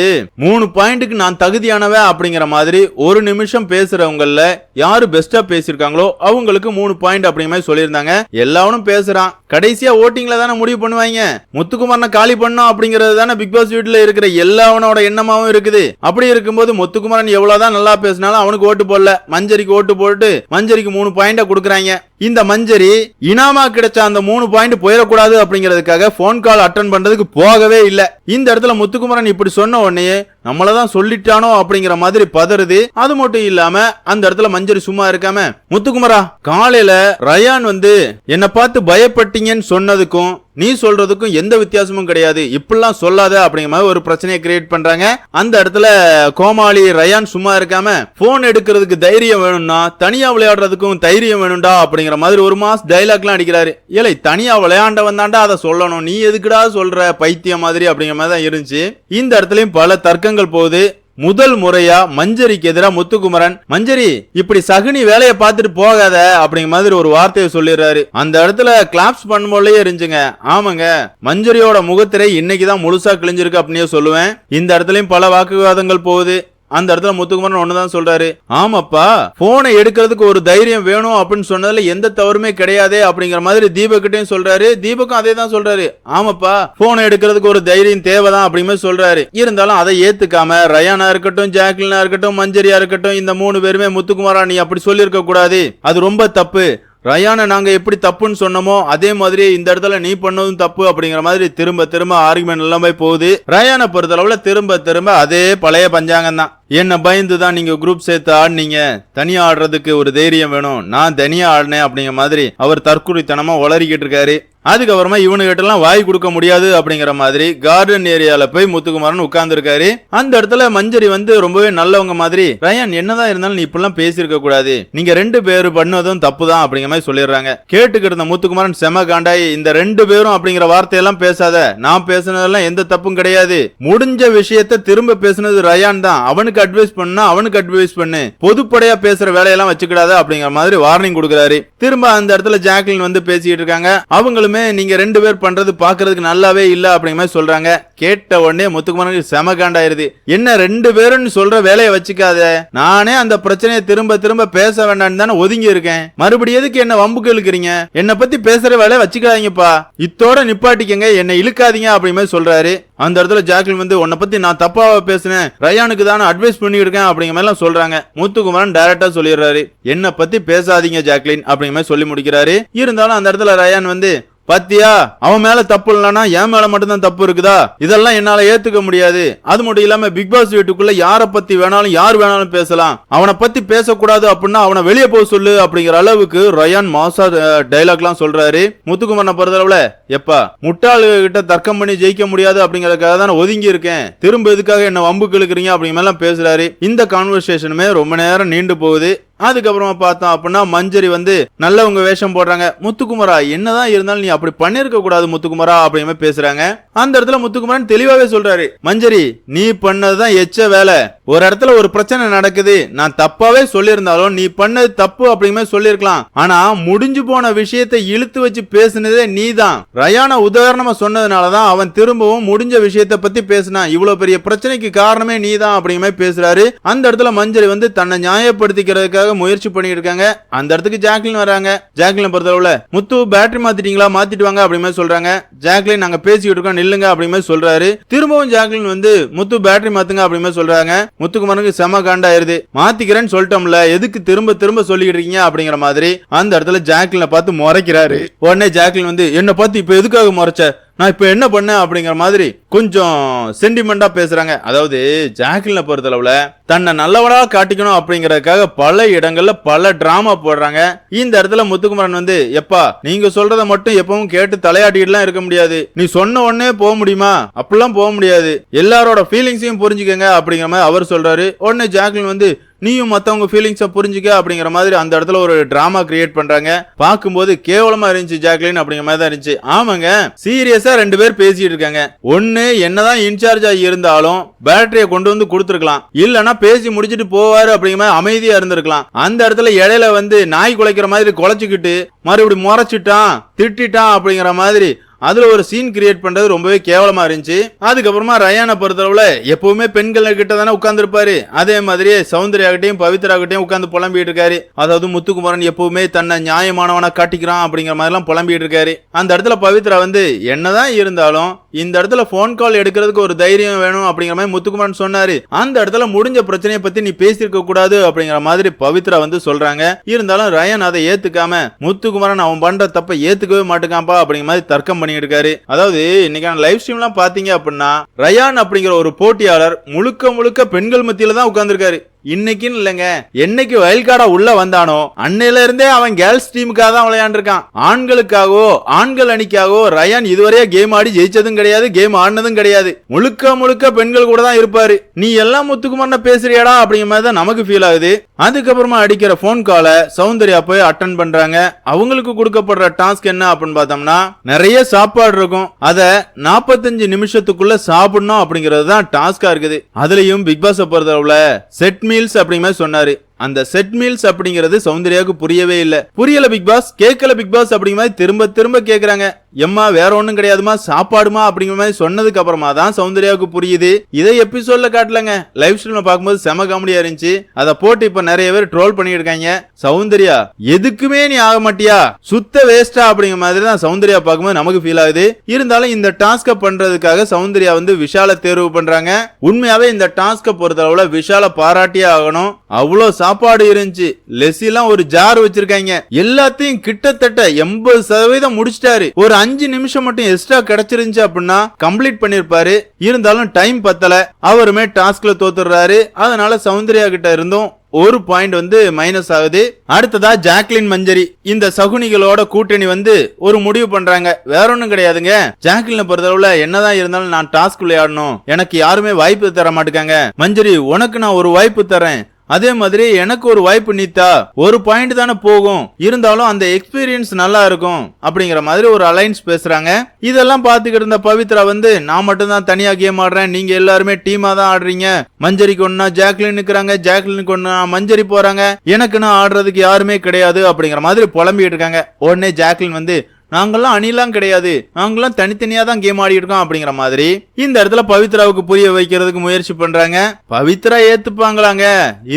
S1: மூணு பாயிண்ட்டுக்கு நான் தகுதியானவ அப்படிங்கிற மாதிரி ஒரு நிமிஷம் பேசுறவங்கள யாரு பெஸ்டா பேசியிருக்காங்களோ அவங்களுக்கு மூணு பாயிண்ட் அப்படிங்கிற மாதிரி சொல்லியிருந்தாங்க. எல்லாவனும் பேசுறான். கடைசியா ஓட்டிங்ல தானே முடிவு பண்ணுவாங்க. முத்துக்குமாரனை காலி பண்ணோம் அப்படிங்கிறது தானே பிக் பாஸ் வீட்டுல இருக்கிற எல்லாவனோட எண்ணமாவும் இருக்குது. அப்படி இருக்கும்போது முத்துக்குமாரன் எவ்வளவுதான் நல்லா பேசினாலும் அவனுக்கு ஓட்டு போடல. மஞ்சரிக்கு ஓட்டு போட்டு மஞ்சரிக்கு மூணு பாயிண்ட் கொடுக்குறாங்க. இந்த மஞ்சரி இனாமா கிடைச்ச அந்த மூணு பாயிண்ட் போயிடக்கூடாது அப்படிங்கிறதுக்காக போன் கால் அட்டன் பண்றதுக்கு போகவே இல்ல. இந்த இடத்துல முத்துக்குமரன் இப்படி சொன்ன உடனே நம்மளதான் சொல்லிட்டானோ அப்படிங்கிற மாதிரி பதறுது. அது மட்டும் இல்லாம அந்த இடத்துல மஞ்சரி சும்மா இருக்காம. முத்துக்குமரா காலையில ரயான் வந்து என்ன பார்த்து பயப்பட்டீங்கன்னு சொன்னதுக்கும் நீ சொல்றதுக்கும் எந்த வித்தியாசமும் கிடையாது. இப்படிலாம் சொல்லாத அப்படிங்கிற மாதிரி ஒரு பிரச்சனையை கிரியேட் பண்றாங்க. அந்த இடத்துல கோமாளி ரயான் சும்மா இருக்காம போன் எடுக்கிறதுக்கு தைரியம் வேணும்னா தனியா விளையாடுறதுக்கும் தைரியம் வேணும்டா அப்படிங்கிற மாதிரி ஒரு மாஸ் டைலாக்லாம் அடிக்கிறாரு. ஏலை தனியா விளையாண்ட வந்தாண்டா அதை சொல்லணும். நீ எதுக்குடா சொல்ற பைத்தியம் மாதிரி அப்படிங்கிற மாதிரி தான் இருந்துச்சு. இந்த இடத்துலயும் பல தர்க்கங்கள் போகுது முதல் முறையா மஞ்சரிக்கு எதிரா முத்துக்குமரன் மஞ்சரி இப்படி சகுனி வேலையை பார்த்துட்டு போகாத அப்படிங்கிற மாதிரி ஒரு வார்த்தையை சொல்லிடுறாரு. அந்த இடத்துல கிளாப்ஸ் பண்ணும்போதே இருந்துச்சுங்க ஆமாங்க மஞ்சரியோட முகத்திரை இன்னைக்கு தான் முழுசா கிழிஞ்சிருக்கு அப்படின்னே சொல்லுவேன். இந்த இடத்துலயும் பல வாக்குவாதங்கள் போகுது. அந்த இடத்துல முத்துக்குமரன் ஒண்ணுதான் சொல்றாரு. ஆமாப்பா போனை எடுக்கிறதுக்கு ஒரு தைரியம் வேணும் அப்படின்னு சொன்னதுல எந்த தவறுமே கிடையாதே அப்படிங்கிற மாதிரி தீபக்கிட்டையும் சொல்றாரு. தீபக்கும் அதே தான் சொல்றாரு. ஆமாப்பா போனை எடுக்கிறதுக்கு ஒரு தைரியம் தேவைதான் அப்படிமே சொல்றாரு. இருந்தாலும் அதை ஏத்துக்காம ரயானா இருக்கட்டும் ஜாக்லினா இருக்கட்டும் மஞ்சரியா இருக்கட்டும் இந்த மூணு பேருமே முத்துக்குமாரா நீ அப்படி சொல்லியிருக்க கூடாது. அது ரொம்ப தப்பு. ரயானை நாங்கள் எப்படி தப்புன்னு சொன்னோமோ அதே மாதிரி இந்த இடத்துல நீ பண்ணதும் தப்பு அப்படிங்கிற மாதிரி திரும்ப திரும்ப ஆர்குமெண்ட் எல்லாமே போகுது. ரயானை பொறுத்தளவில் திரும்ப திரும்ப அதே பழைய பஞ்சாங்கம் தான். என்னை பயந்து தான் நீங்கள் குரூப் சேர்த்து ஆடினீங்க. தனியாக ஆடுறதுக்கு ஒரு தைரியம் வேணும். நான் தனியாக ஆடினேன் அப்படிங்கிற மாதிரி அவர் தற்குறித்தனமா உளறிக்கிட்டு இருக்காரு. அதுக்கப்புறமா இவனுகிட்டலாம் வாய் கொடுக்க முடியாது அப்படிங்கிற மாதிரி கார்டன் ஏரியால போய் முத்துக்குமாரன் உட்கார்ந்துருக்காரு. அந்த இடத்துல மஞ்சரி வந்து ரொம்பவே நல்லவங்க மாதிரி ரயான் என்னதான் இருந்தாலும் நீ இப்பெல்லாம் பேசியிருக்க கூடாது. நீங்க ரெண்டு பேரும் பண்ணதும் தப்பு தான் அப்படிங்கிற மாதிரி சொல்லிடுறாங்க. கேட்டுக்கிட்டு முத்துக்குமாரன் செம காண்டாய் இந்த ரெண்டு பேரும் அப்படிங்கிற வார்த்தையெல்லாம் பேசாத. நான் பேசுனதெல்லாம் எந்த தப்பும் கிடையாது. முடிஞ்ச விஷயத்த திரும்ப பேசுனது ரயான் தான். அவனுக்கு அட்வைஸ் பண்ணா அவனுக்கு அட்வைஸ் பண்ணு. பொதுப்படையா பேசுற வேலையெல்லாம் வச்சுக்கிடாத அப்படிங்கிற மாதிரி வார்னிங் கொடுக்குறாரு. திரும்ப அந்த இடத்துல ஜாக்லின் வந்து பேசிக்கிட்டு இருக்காங்க. அவங்களும் நீங்கள் ரெண்டு பேர் பண்ணுறது பார்க்கறதுக்கு நல்லாவே இல்லை அப்படிங்கிற மாதிரி சொல்கிறாங்க கேட்ட உடனே முத்துக்குமாரனுக்கு செம காண்டாயிருது. என்ன ரெண்டு பேரும் சொல்கிற வேலையை வச்சுக்காத. நானே அந்த பிரச்சனையை திரும்ப திரும்ப பேச வேண்டாம்னு தானே ஒதுங்கி இருக்கேன். மறுபடியும் எதுக்கு என்ன வம்புக்கு இழுக்கிறீங்க என்னை பற்றி பேசுகிற வேலையை வச்சுக்காதீங்கப்பா. இத்தோட நிப்பாட்டிக்கங்க என்னை இழுக்காதீங்க அப்படிங்கிற மாதிரி சொல்கிறாரு அந்த இடத்துல ஜாக்லின் வந்து உன்னை பத்தி நான் தப்பாக பேசினேன். ரயானுக்கு தானே அட்வைஸ் பண்ணிட்டு இருக்கேன் அப்படிங்கிற மாதிரி சொல்கிறாங்க சொல்றாங்க. முத்துக்குமாரன் டைரக்டா சொல்லிடுறாரு. என்னை பத்தி பேசாதீங்க ஜாக்லின் அப்படிங்கிற மாதிரி சொல்லி முடிக்கிறாரு. இருந்தாலும் அந்த இடத்துல ரயான் வந்து பாத்தியா அவன் மேல தப்பு இல்லைன்னா என் மேல மட்டும்தான் தப்பு இருக்குதா? இதெல்லாம் என்னால ஏத்துக்க முடியாது. அது மட்டும் இல்லாம பிக் பாஸ் வீட்டுக்குள்ள யார பத்தி வேணாலும் யார் வேணாலும் பேசலாம். அவனை பத்தி பேசக்கூடாது அப்படின்னா அவனை வெளியே போக சொல்லு அப்படிங்கிற அளவுக்கு ரயான் மாசா டைலாக்லாம் சொல்றாரு. முத்துக்குமரனை பொறுத்தளவுல எப்பா முட்டாளு கிட்ட தர்க்கம் பண்ணி ஜெயிக்க முடியாது அப்படிங்கறதுக்காக தான் ஒதுங்கி இருக்கேன். திரும்ப எதுக்காக என்ன வம்புக்கு இழுக்கிறீங்க அப்படிங்கிற மாதிரிலாம் பேசுறாரு. இந்த கான்வர்சேஷனுமே ரொம்ப நேரம் நீண்டு போகுது. அதுக்கப்புறமா பார்த்தோம் அப்படின்னா மஞ்சரி வந்து நல்லவங்க வேஷம் போடுறாங்க. முத்துக்குமரா என்னதான் இருந்தாலும் நீ அப்படி பண்ணிருக்க கூடாது முத்துக்குமரா அப்படின்னு பேசுறாங்க. அந்த இடத்துல முத்துக்குமரன் தெளிவாவே சொல்றாரு மஞ்சரி நீ பண்ணதுதான் எச்ச வேலை. ஒரு இடத்துல ஒரு பிரச்சனை நடக்குது. நான் தப்பாவே சொல்லியிருந்தாலும் நீ பண்ணது தப்பு அப்படிங்கிற மாதிரி சொல்லியிருக்கலாம். ஆனா முடிஞ்சு போன விஷயத்தை இழுத்து வச்சு பேசுனதே நீ தான் ரயான உதாரணமா சொன்னதுனாலதான் அவன் திரும்பவும் முடிஞ்ச விஷயத்தை பத்தி பேசினான். இவ்வளவு பெரிய பிரச்சனைக்கு காரணமே நீ தான் அப்படிங்கிற மாதிரி பேசுறாரு. அந்த இடத்துல மஞ்சரி வந்து தன்னை நியாயப்படுத்திக்கிறதுக்காக முயற்சி பண்ணிட்டு இருக்காங்க. அந்த இடத்துக்கு ஜாக்லின் வராங்க. ஜாக்லின் பொறுத்தளவுல முத்து பேட்டரி மாத்திட்டீங்களா? மாத்திட்டு வாங்க அப்படிங்கிற மாதிரி சொல்றாங்க. ஜாக்லின் நாங்க பேசிக்கிட்டு இருக்கோம் நில்லுங்க அப்படிங்கிற மாதிரி சொல்றாரு. திரும்பவும் ஜாக்லின் வந்து முத்து பேட்டரி மாத்துங்க அப்படிங்கிற மாதிரி சொல்றாங்க. முத்துக்குமாருக்கு செம காண்டாயிருது. மாத்திக்கிறேன்னு சொல்லிட்டோம்ல எதுக்கு திரும்ப திரும்ப சொல்லிக்கிட்டு இருக்கீங்க? அப்படிங்கிற மாதிரி அந்த இடத்துல ஜாக்லினை பார்த்து முறைக்கிறாரு. உடனே ஜாக்லின் வந்து என்ன பார்த்து இப்ப எதுக்காக முறைச்ச? நான் இப்போ என்ன பண்ணேன் அப்படிங்கிற மாதிரி கொஞ்சம் சென்டிமெண்டா பேசுறாங்க. அதாவது ஜாக்லினை பொறுத்தளவுல தன்னை நல்லவனா காட்டிக்கணும் அப்படிங்கறதுக்காக பல இடங்கள்ல பல டிராமா போடுறாங்க. இந்த இடத்துல முத்துக்குமரன் வந்து எப்பா நீங்க சொல்றத மட்டும் எப்பவும் கேட்டு தலையாட்டிட்டுலாம் இருக்க முடியாது. நீ சொன்ன உடனே போக முடியுமா? அப்படிலாம் போக முடியாது. எல்லாரோட ஃபீலிங்ஸையும் புரிஞ்சுக்கங்க அப்படிங்கிற மாதிரி அவர் சொல்றாரு. உடனே ஜாக்லின் வந்து நீயும் மற்றவங்க ஃபீலிங்ஸை புரிஞ்சுக்க அப்படிங்கிற மாதிரி அந்த இடத்துல ஒரு ட்ராமா கிரியேட் பண்றாங்க. பார்க்கும்போது கேவலமா இருந்துச்சு ஜாக்லின் அப்படிங்கிற மாதிரி தான் இருந்துச்சு. ஆமாங்க சீரியஸா ரெண்டு பேர் பேசிட்டு இருக்காங்க. ஒன்னு என்னதான் இன்சார்ஜா இருந்தாலும் பேட்டரியை கொண்டு வந்து கொடுத்துருக்கலாம். இல்லனா பேசி முடிச்சிட்டு போவாரு அப்படிங்கிற மாதிரி அமைதியா இருந்திருக்கலாம். அந்த இடத்துல இடையில வந்து நாய் குலைக்கிற மாதிரி குலைச்சிக்கிட்டு மறுபடியும் முறைச்சிட்டான் திட்டிட்டான் அப்படிங்கிற மாதிரி அதுல ஒரு சீன் கிரியேட் பண்றது ரொம்பவே கேவலமா இருந்துச்சு. அதுக்கப்புறமா ரயானை பொறுத்தளவுல எப்பவுமே பெண்கள் கிட்ட தானே உட்கார்ந்துருப்பாரு. அதே மாதிரி சௌந்தர்யாகிட்டையும் பவித்ராகிட்டையும் உட்கார்ந்து புலம்பிட்டு இருக்காரு. அதாவது முத்துக்குமரன் எப்பவுமே தன்னை நியாயமானவனா காட்டிக்கிறான் அப்படிங்கிற மாதிரி எல்லாம் புலம்பிட்டு இருக்காரு. அந்த இடத்துல பவித்ரா வந்து என்னதான் இருந்தாலும் இந்த இடத்துல போன் கால் எடுக்கிறதுக்கு ஒரு தைரியம் வேணும் அப்படிங்கிற மாதிரி முத்துக்குமரன் சொன்னாரு. அந்த இடத்துல முடிஞ்ச பிரச்சனையை பத்தி நீ பேசியிருக்க கூடாது அப்படிங்கிற மாதிரி பவித்ரா வந்து சொல்றாங்க. இருந்தாலும் ரயன் அதை ஏத்துக்காம முத்துக்குமரன் அவன் பண்ற தப்ப ஏத்துக்கவே மாட்டேங்காப்பா அப்படிங்கிற மாதிரி தர்க்கம் பண்ணிட்டு இருக்காரு அதாவது இன்னைக்கான லைவ் ஸ்ட்ரீம்லாம் பாத்தீங்க அப்படின்னா ரயான் அப்படிங்கிற ஒரு போட்டியாளர் முழுக்க முழுக்க பெண்கள் மத்தியில தான் உட்கார்ந்திருக்காரு. இன்னைக்குன்னு இல்லைங்க. என்னைக்கு வயல் கார்டா உள்ள வந்தானோ அன்னையில இருந்தே அவன் கேர்ள்ஸ் டீமுக்காக தான் விளையாண்டுருக்கான். ஆண்களுக்காகவோ ஆண்கள் அணிக்காகவோ ரயான் இதுவரையா கேம் ஆடி ஜெயிச்சதும் கிடையாது கேம் ஆடினதும் கிடையாது. முழுக்க முழுக்க பெண்கள் கூட தான் இருப்பாரு. நீ எல்லாம் முத்துக்குமார்ன பேசுறியாடா அப்படிங்கிற மாதிரி தான் நமக்கு ஃபீல் ஆகுது. அதுக்கப்புறமா அடிக்கிற ஃபோன் காலை சௌந்தர்யா போய் அட்டன் பண்றாங்க. அவங்களுக்கு கொடுக்கப்படுற டாஸ்க் என்ன அப்படின்னு பார்த்தோம்னா நிறைய சாப்பாடு இருக்கும். அதை நாற்பத்தஞ்சு நிமிஷத்துக்குள்ள சாப்பிடணும் அப்படிங்கிறது தான் டாஸ்கா இருக்குது. அதுலயும் பிக் பாஸ் பொறுத்தளவுல செட் மீல்ஸ் அப்படிங்கிற மாதிரி சொன்னாரு. அந்த செட் மீல்ஸ் அப்படிங்கிறது சௌந்தர்யாவுக்கு புரியவே இல்லை. புரியல பிக் பாஸ் கேட்கல பிக் பாஸ் அப்படிங்கிற மாதிரி திரும்ப திரும்ப கேட்குறாங்க எம்மா வேற ஒன்றும் கிடையாதுமா சாப்பாடுமா அப்படிங்கிற மாதிரி சொன்னதுக்கு அப்புறமா தான் சௌந்தர்யாவுக்கு புரியுது. இதை எபிசோட்ல காட்டலங்க. லைவ் ஸ்ட்ரீம்ல பார்க்கும்போது செம காமெடியா இருந்துச்சு. அதை போட்டு இப்ப நிறைய பேர் ட்ரோல் பண்ணிட்டு இருக்காங்க சௌந்தர்யா எதுக்குமே நீ ஆக மாட்டியா? சுத்த வேஸ்டா அப்படிங்கிற மாதிரி தான் சௌந்தர்யா பார்க்கும்போது நமக்கு ஃபீல் ஆகுது. இருந்தாலும் இந்த டாஸ்க பண்றதுக்காக சௌந்தர்யா வந்து விஷால தேர்வு பண்றாங்க. உண்மையாவே இந்த டாஸ்க பொறுத்தளவுல விஷால பாராட்டியே ஆகணும். அவ்வளோ சாப்பாடு இருந்துச்சு. லெஸ்ஸிலாம் ஒரு ஜார் வச்சிருக்காங்க. எல்லாத்தையும் கிட்டத்தட்ட எண்பது சதவீதம் முடிச்சிட்டாரு. ஒரு அஞ்சு நிமிஷம் மட்டும் எக்ஸ்ட்ரா கிடைச்சிருந்துச்சு அப்படின்னா கம்ப்ளீட் பண்ணிருப்பாரு இருந்தாலும் டைம் பத்தல. அவருமே டாஸ்க்ல தோத்துடுறாரு. அதனால சௌந்தர்யா கிட்ட இருந்தும் ஒரு பாயிண்ட் வந்து மைனஸ் ஆகுது. அடுத்ததா ஜாக்லின் மஞ்சரி. இந்த சகுனிகளோட கூட்டணி வந்து ஒரு முடிவு பண்றாங்க. வேற ஒண்ணும் கிடையாதுங்க. ஜாக்லின் பொறுத்தளவுல என்னதான் இருந்தாலும் நான் டாஸ்க் விளையாடணும் எனக்கு யாருமே வாய்ப்பு தர மாட்டேங்க மஞ்சரி உனக்கு நான் ஒரு வாய்ப்பு தரேன் அதே மாதிரி எனக்கு ஒரு வாய்ப்பு நீத்தா ஒரு பாயிண்ட் தானே போகும். இருந்தாலும் அந்த எக்ஸ்பீரியன்ஸ் நல்லா இருக்கும் அப்படிங்கிற மாதிரி ஒரு அலைன்ஸ் பேசுறாங்க. இதெல்லாம் பாத்துக்கிட்டு இருந்த பவித்ரா வந்து நான் மட்டும் தான் தனியா கேம் ஆடுறேன். நீங்க எல்லாருமே டீமா தான் ஆடுறீங்க. மஞ்சரிக்கு ஒன்னா ஜாக்லின் நிக்கிறாங்க. ஜாக்லினுக்கு ஒன்னா மஞ்சரி போறாங்க. எனக்குன்னு ஆடுறதுக்கு யாருமே கிடையாது அப்படிங்கிற மாதிரி புலம்பிட்டு இருக்காங்க. உடனே ஜாக்லின் வந்து நாங்கள்லாம் அணிலாம் கிடையாது. நாங்களாம் தனித்தனியா தான் கேம் ஆடி இருக்கோம் அப்படிங்கிற மாதிரி. இந்த இடத்துல பவித்ராவுக்கு புரிய வைக்கிறதுக்கு முயற்சி பண்றாங்க. பவித்ரா ஏத்துப்பாங்களாங்க.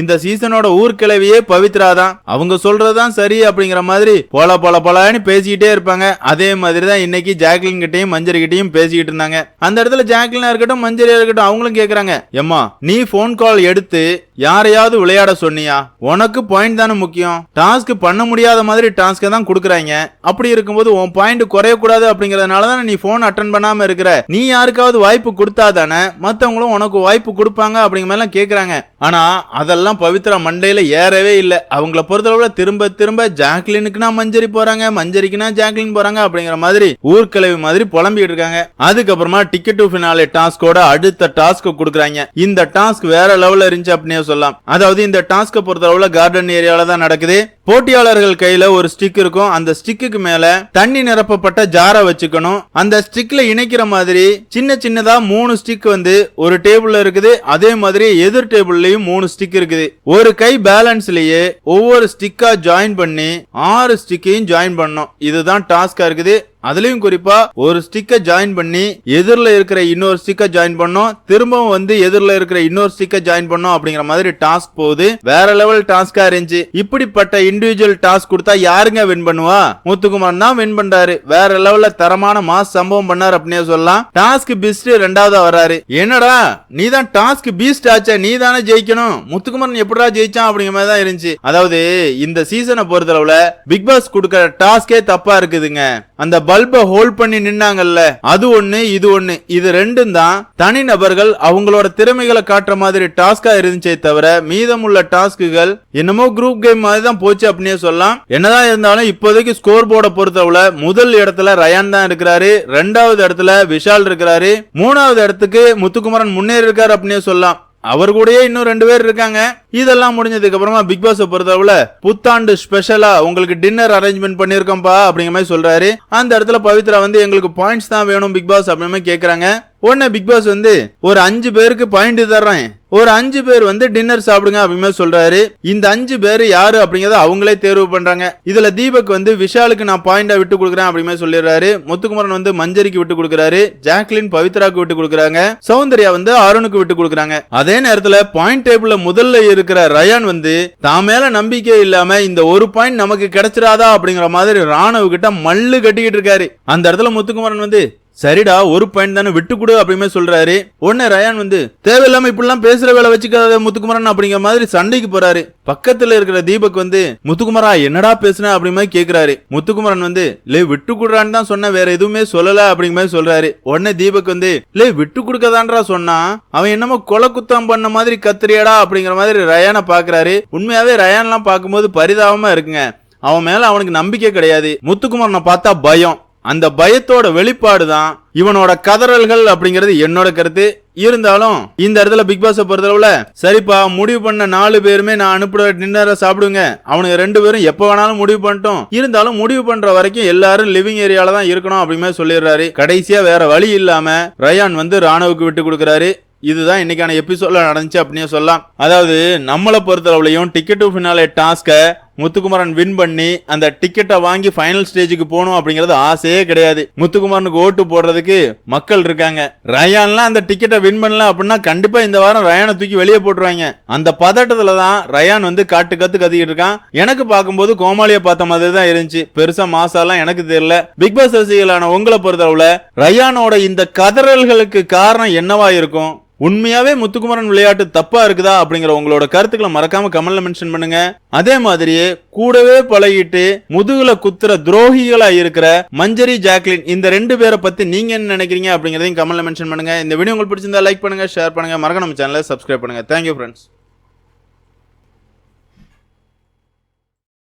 S1: இந்த சீசனோட ஊர்கிழவியே பவித்ரா தான். அவங்க சொல்றதுதான் சரி அப்படிங்கிற மாதிரி போல போல போலான்னு பேசிக்கிட்டே இருப்பாங்க. அதே மாதிரி தான் இன்னைக்கு ஜாக்லின் கிட்டையும் மஞ்சரி கிட்டையும் பேசிக்கிட்டு இருந்தாங்க. அந்த இடத்துல ஜாக்லினா இருக்கட்டும் மஞ்சரியா இருக்கட்டும் அவங்களும் கேக்குறாங்க. எம்மா நீ போன் கால் எடுத்து யாரையாவது விளையாட சொன்னியா? உனக்கு பாயிண்ட் தானே முக்கியம். டாஸ்க் பண்ண முடியாத மாதிரி டாஸ்க்கை தான் கொடுக்குறாங்க. அப்படி இருக்கும்போது உன் பாயிண்ட் குறையக்கூடாது அப்படிங்கறதுனால தானே நீ போன் அட்டன் பண்ணாம இருக்கிற. நீ யாருக்காவது வாய்ப்பு கொடுத்தா தானே மத்தவங்களும் உனக்கு வாய்ப்பு கொடுப்பாங்க அப்படிங்கிற மாதிரி கேட்குறாங்க கேக்குறாங்க. ஆனா அதெல்லாம் பவித்ரா மண்டையில ஏறவே இல்லை. அவங்கள பொறுத்தளவுல திரும்ப திரும்ப ஜாக்லினுக்குனா மஞ்சரி போறாங்க மஞ்சரிக்குனா ஜாக்லின் போறாங்க அப்படிங்கிற மாதிரி ஊர்க்கிழவி மாதிரி புலம்பிட்டு இருக்காங்க. அதுக்கப்புறமா டிக்கெட் டு ஃபினாலே டாஸ்கோட அடுத்த டாஸ்க் கொடுக்குறாங்க. இந்த டாஸ்க் வேற லெவல்ல இருந்துச்சு அப்படின்னே சொல்லலாம். அதாவது இந்த டாஸ்க்கை பொறுத்தளவுல கார்டன் ஏரியாவில தான் நடக்குது. போட்டியாளர்கள் கையில ஒரு ஸ்டிக் இருக்கும். அந்த ஸ்டிக்குக்கு மேல தண்ணி நிரப்பப்பட்ட ஜாரை வச்சுக்கணும். அந்த ஸ்டிக்ல இணைக்கிற மாதிரி சின்ன சின்னதா மூணு ஸ்டிக் வந்து ஒரு டேபிள்ல இருக்குது. அதே மாதிரி எதிர் டேபிள்லயும் மூணு ஸ்டிக் இருக்குது. ஒரு கை பேலன்ஸ்லயே ஒவ்வொரு ஸ்டிக்கா ஜாயின் பண்ணி ஆறு ஸ்டிக்கையும் ஜாயின் பண்ணணும். இதுதான் டாஸ்கா இருக்குது. அதுலயும் குறிப்பா ஒரு ஸ்டிக்கை ஜாயின் பண்ணி எதிரில் இருக்கிற இன்னொரு ஸ்டிக்கை ஜாயின் பண்ணோம். திரும்பவும் வந்து எதிரில் இருக்கிற இன்னொரு ஸ்டிக்கை ஜாயின் பண்ணோம் அப்படிங்கிற மாதிரி டாஸ்க் போகுது. வேற லெவல் டாஸ்கா இருந்துச்சு. இப்படிப்பட்ட இண்டிவிஜுவல் டாஸ்க் கொடுத்தா யாருங்க வின் பண்ணுவா? முத்துக்குமார் தான் வின் பண்றாரு. வேற லெவல்ல தரமான மாஸ் சம்பவம் பண்ணார் அப்படின்னே சொல்லலாம். டாஸ்க் பிஸ்ட் ரெண்டாவதா வராரு என்னடா? நீ தான் டாஸ்க் பீஸ்ட் ஆச்ச. நீ தானே ஜெயிக்கணும் முத்துக்குமரன் எப்படா ஜெயிச்சான் அப்படிங்கிற மாதிரி தான் இருந்துச்சு. அதாவது இந்த சீசனை பொறுத்தளவுல பிக் பாஸ் கொடுக்கற டாஸ்கே தப்பா இருக்குதுங்க. அந்த பல்ப ஹோல்ட் பண்ணி நின்னாங்கல்ல? அது ஒண்ணு இது ஒண்ணு. இது ரெண்டும் தான் தனி நபர்கள் அவங்களோட திறமைகளை காட்டுற மாதிரி டாஸ்கா இருந்துச்சே தவிர மீதமுள்ள டாஸ்க்குகள் என்னமோ குரூப் கேம் மாதிரி தான் போச்சு அப்படின்னே சொல்லலாம். என்னதான் இருந்தாலும் இப்போதைக்கு ஸ்கோர் போர்டை பொறுத்தவரை முதல் இடத்துல ரயான் தான் இருக்கிறாரு ரெண்டாவது இடத்துல விஷால் இருக்கிறாரு மூணாவது இடத்துக்கு முத்துக்குமரன் முன்னேறி இருக்காரு அப்படின்னே சொல்லலாம். அவர் கூடயே இன்னும் ரெண்டு பேர் இருக்காங்க. இதெல்லாம் முடிஞ்சதுக்கு அப்புறமா பிக் பாஸ் பொறுத்தளவுல புத்தாண்டு ஸ்பெஷலா உங்களுக்கு டின்னர் அரேஞ்ச்மெண்ட் பண்ணிருக்கோம்ப்பா அப்படிங்கிற மாதிரி சொல்றாரு. அந்த இடத்துல பவித்ரா வந்து எங்களுக்கு பாயிண்ட்ஸ் தான் வேணும் பிக் பாஸ் அப்படிங்கிற மாதிரி கேக்குறாங்க. உடனே பிக் பாஸ் வந்து ஒரு அஞ்சு பேருக்கு பாயிண்ட் தர்றேன். ஒரு அஞ்சு பேர் வந்து டின்னர் சாப்பிடுங்க அப்படின்னு சொல்றாரு. இந்த அஞ்சு பேர் யாரு அப்படிங்கறத அவங்களே தேர்வு பண்றாங்க. இதுல தீபக் வந்து விஷாலுக்கு நான் பாயிண்டா விட்டு கொடுக்குறேன் அப்படின்னு சொல்லிடுறாரு. முத்துக்குமரன் வந்து மஞ்சரிக்கு விட்டு கொடுக்குறாரு. ஜாக்லின் பவித்ராக்கு விட்டு கொடுக்குறாங்க. சௌந்தர்யா வந்து அருணுக்கு விட்டு கொடுக்குறாங்க. அதே நேரத்துல பாயிண்ட் டேபிள்ல முதல்ல இருக்கிற ரயான் வந்து தான் மேல நம்பிக்கை இல்லாம இந்த ஒரு பாயிண்ட் நமக்கு கிடைச்சிடாதா? அப்படிங்கிற மாதிரி ராணுவ கிட்ட மல்லு கட்டிக்கிட்டு இருக்காரு. அந்த இடத்துல முத்துக்குமரன் வந்து சரிடா ஒரு பாயிண்ட் தானே விட்டு கொடு அப்படிமே சொல்றாரு. உடனே ரயான் வந்து தேவையில்லாம இப்படிலாம் பேசுற வேலை வச்சுக்காத முத்துக்குமரன் அப்படிங்கிற மாதிரி சண்டைக்கு போறாரு. பக்கத்துல இருக்கிற தீபக் வந்து முத்துக்குமரா என்னடா பேசுன? அப்படி மாதிரி கேக்குறாரு. முத்துக்குமரன் வந்து லே விட்டு கொடுறான்னு தான் சொன்ன வேற எதுவுமே சொல்லல அப்படிங்கிற மாதிரி சொல்றாரு. உடனே தீபக் வந்து லே விட்டு கொடுக்கதான்றா சொன்னா அவன் என்னமோ கொலை குத்தம் பண்ண மாதிரி கத்திரியாடா அப்படிங்கிற மாதிரி ரயானை பாக்குறாரு. உண்மையாவே ரயான்லாம் பார்க்கும்போது பரிதாபமா இருக்குங்க. அவன் மேல அவனுக்கு நம்பிக்கை கிடையாது. முத்துக்குமரனை பார்த்தா பயம். அந்த பயத்தோட வெளிப்பாடு தான் இவனோட கதறல்கள் அப்படிங்கிறது என்னோட கருத்து. இருந்தாலும் இந்த இடத்துல பிக் பாஸை பொறுத்தளவுல சரிப்பா முடிவு பண்ண நாலு பேருமே நான் அனுப்புற டின்னரை சாப்பிடுங்க. அவனுங்க ரெண்டு பேரும் எப்ப வேணாலும் முடிவு பண்ணிட்டோம். இருந்தாலும் முடிவு பண்ற வரைக்கும் எல்லாரும் லிவிங் ஏரியால தான் இருக்கணும் அப்படிமே சொல்லிடுறாரு. கடைசியா வேற வழி இல்லாம ரயான் வந்து ராணுவுக்கு விட்டு கொடுக்குறாரு. இதுதான் இன்னைக்கான எபிசோட்ல நடந்துச்சு அப்படின்னு சொல்லலாம். அதாவது நம்மளை பொறுத்தளவுலையும் ticket to finale task Muthukumaran win பண்ணி அந்த டிக்கெட்டை வாங்கி ஃபைனல் ஸ்டேஜுக்கு போகணும் அப்படிங்கிறது ஆசையே கிடையாது. முத்துக்குமரனுக்கு ஓட்டு போடுறதுக்கு மக்கள் இருக்காங்க. ரயான்லாம் அந்த டிக்கெட்டை வின் பண்ணல அப்படின்னா கண்டிப்பா இந்த வாரம் ரயானை தூக்கி வெளியே போட்டுருவாங்க. அந்த பதட்டத்துல தான் ரயான் வந்து காட்டு கத்து கத்திக்கிட்டு இருக்கான். எனக்கு பார்க்கும்போது கோமாளியை பார்த்த மாதிரி தான் இருந்துச்சு. பெருசா மாசாலாம் எனக்கு தெரியல. பிக் பாஸ் ரசிகளான உங்களை பொறுத்தளவுல ரயானோட இந்த கதறல்களுக்கு காரணம் என்னவா இருக்கும்? உண்மையாவே முத்துக்குமரன் விளையாட்டு தப்பா இருக்குதா அப்படிங்கிற உங்களோட கருத்துக்களை மறக்காம கமெண்ட்ல மென்ஷன் பண்ணுங்க. அதே மாதிரியே கூடவே பழகிட்டு முதுகுல குத்துற துரோகிகளா இருக்கிற மஞ்சரி ஜாக்லின் இந்த ரெண்டு பேரை பத்தி நீங்க என்ன நினைக்கிறீங்க அப்படிங்கறதையும் கமெண்ட்ல மென்ஷன் பண்ணுங்க. இந்த வீடியோ உங்களுக்கு பிடிச்சிருந்தா லைக் பண்ணுங்க ஷேர் பண்ணுங்க. மறக்க நம்ம சேனலை சப்ஸ்கிரைப் பண்ணுங்க. Thank you friends